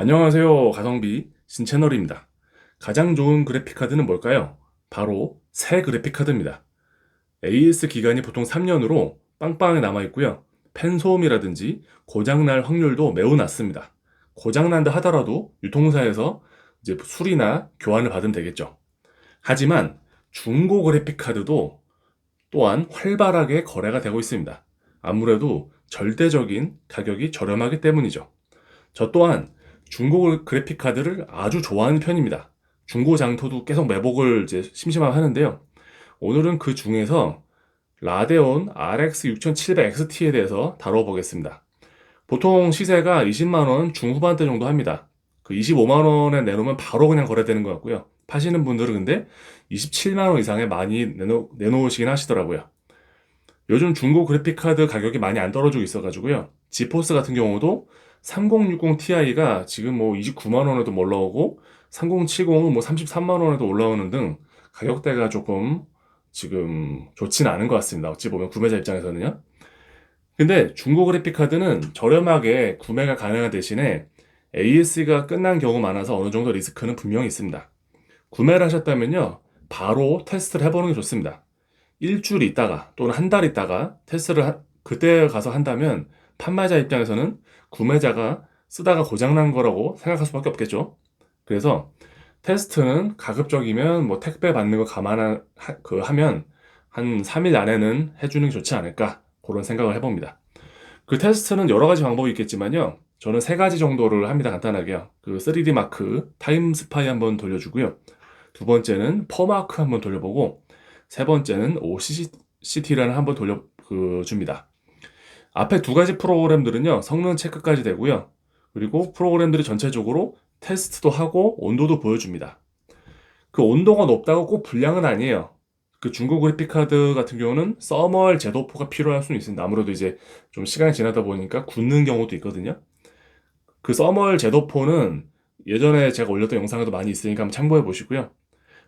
안녕하세요. 가성비 신채널입니다. 가장 좋은 그래픽카드는 뭘까요? 바로 새 그래픽카드입니다. AS 기간이 보통 3년으로 빵빵하게 남아있고요. 펜 소음이라든지 고장날 확률도 매우 낮습니다. 고장난다 하더라도 유통사에서 이제 수리나 교환을 받으면 되겠죠. 하지만 중고 그래픽카드도 또한 활발하게 거래가 되고 있습니다. 아무래도 절대적인 가격이 저렴하기 때문이죠. 저 또한 중고 그래픽 카드를 아주 좋아하는 편입니다. 중고 장터도 계속 매복을 이제 심심하게 하는데요. 오늘은 그 중에서 라데온 RX 6700 XT에 대해서 다뤄보겠습니다. 보통 시세가 20만원 중후반대 정도 합니다. 그 25만원에 내놓으면 바로 그냥 거래되는 것 같고요. 파시는 분들은 근데 27만원 이상에 많이 내놓, 내놓으시긴 하시더라고요. 요즘 중고 그래픽 카드 가격이 많이 안 떨어지고 있어가지고요. 지포스 같은 경우도 3060 Ti가 지금 뭐 29만 원에도 올라오고 3070은 뭐 33만 원에도 올라오는 등 가격대가 조금 지금 좋지는 않은 것 같습니다. 어찌 보면 구매자 입장에서는요. 근데 중고 그래픽 카드는 저렴하게 구매가 가능한 대신에 AS가 끝난 경우 많아서 어느 정도 리스크는 분명히 있습니다. 구매를 하셨다면요. 바로 테스트를 해보는 게 좋습니다. 일주일 있다가 또는 한 달 있다가 테스트를 하- 그때 가서 한다면 판매자 입장에서는 구매자가 쓰다가 고장난 거라고 생각할 수밖에 없겠죠. 그래서 테스트는 가급적이면 뭐 택배 받는 거 감안 하, 그 하면 한 3일 안에는 해주는 게 좋지 않을까 그런 생각을 해봅니다. 그 테스트는 여러 가지 방법이 있겠지만요. 저는 세 가지 정도를 합니다. 간단하게요. 그 3D 마크 타임 스파이 한번 돌려주고요. 두 번째는 퍼마크 한번 돌려보고 세 번째는 OCCT를 한번 돌려 그 줍니다. 앞에 두 가지 프로그램들은요, 성능 체크까지 되고요. 그리고 프로그램들이 전체적으로 테스트도 하고 온도도 보여줍니다. 그 온도가 높다고 꼭 불량은 아니에요. 그 중고 그래픽 카드 같은 경우는 서멀 제도포가 필요할 수는 있습니다. 아무래도 이제 좀 시간이 지나다 보니까 굳는 경우도 있거든요. 그 서멀 제도포는 예전에 제가 올렸던 영상에도 많이 있으니까 한번 참고해 보시고요.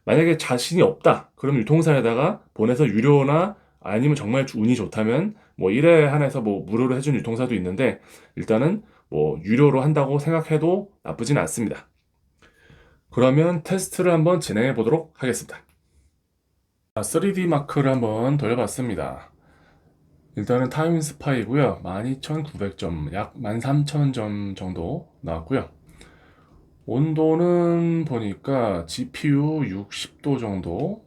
만약에 자신이 없다. 그럼 유통사에다가 보내서 유료나 아니면 정말 운이 좋다면 뭐 1회 한해서 뭐 무료로 해준 유통사도 있는데 일단은 뭐 유료로 한다고 생각해도 나쁘진 않습니다. 그러면 테스트를 한번 진행해 보도록 하겠습니다. 3D 마크를 한번 돌려봤습니다. 일단은 타임 스파이고요. 12,900점, 약 13,000점 정도 나왔고요. 온도는 보니까 GPU 60도 정도,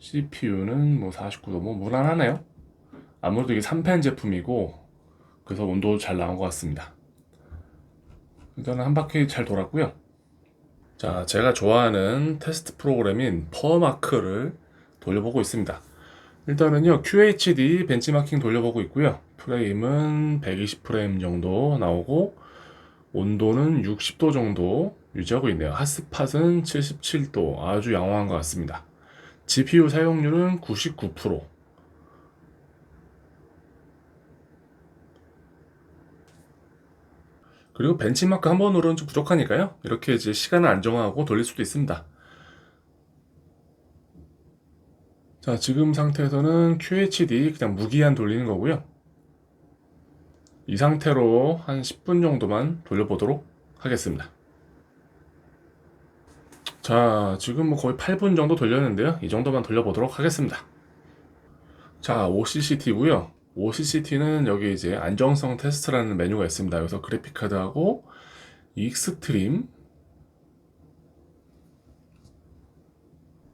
CPU는 뭐 49도, 뭐 무난하네요. 아무래도 이게 3펜 제품이고, 그래서 온도 잘 나온 것 같습니다. 일단은 한 바퀴 잘 돌았고요. 자, 제가 좋아하는 테스트 프로그램인 퍼마크를 돌려보고 있습니다. 일단은요, QHD 벤치마킹 돌려보고 있고요. 프레임은 120프레임 정도 나오고, 온도는 60도 정도 유지하고 있네요. 핫스팟은 77도. 아주 양호한 것 같습니다. GPU 사용률은 99%. 그리고 벤치마크 한 번으로는 좀 부족하니까요. 이렇게 이제 시간을 안정하고 돌릴 수도 있습니다. 자, 지금 상태에서는 QHD 그냥 무기한 돌리는 거고요. 이 상태로 한 10분 정도만 돌려보도록 하겠습니다. 자, 지금 뭐 거의 8분 정도 돌렸는데요. 이 정도만 돌려보도록 하겠습니다. 자, OCCT고요. OCCT는 여기 이제 안정성 테스트라는 메뉴가 있습니다. 여기서 그래픽 카드하고 익스트림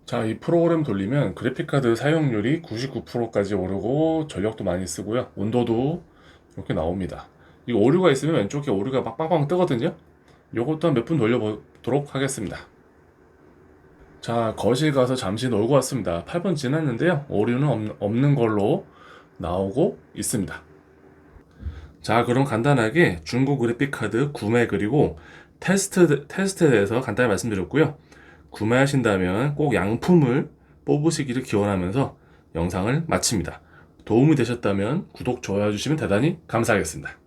자, 이 프로그램 돌리면 그래픽카드 사용률이 99%까지 오르고 전력도 많이 쓰고요. 온도도 이렇게 나옵니다. 이 오류가 있으면 왼쪽에 오류가 막 빵빵 뜨거든요. 요것도 한 몇 분 돌려보도록 하겠습니다. 자, 거실 가서 잠시 놀고 왔습니다. 8분 지났는데요. 오류는 없- 없는 걸로 나오고 있습니다. 자, 그럼 간단하게 중고 그래픽 카드 구매 그리고 테스트, 테스트에 대해서 간단히 말씀드렸고요. 구매하신다면 꼭 양품을 뽑으시기를 기원하면서 영상을 마칩니다. 도움이 되셨다면 구독, 좋아요 해주시면 대단히 감사하겠습니다.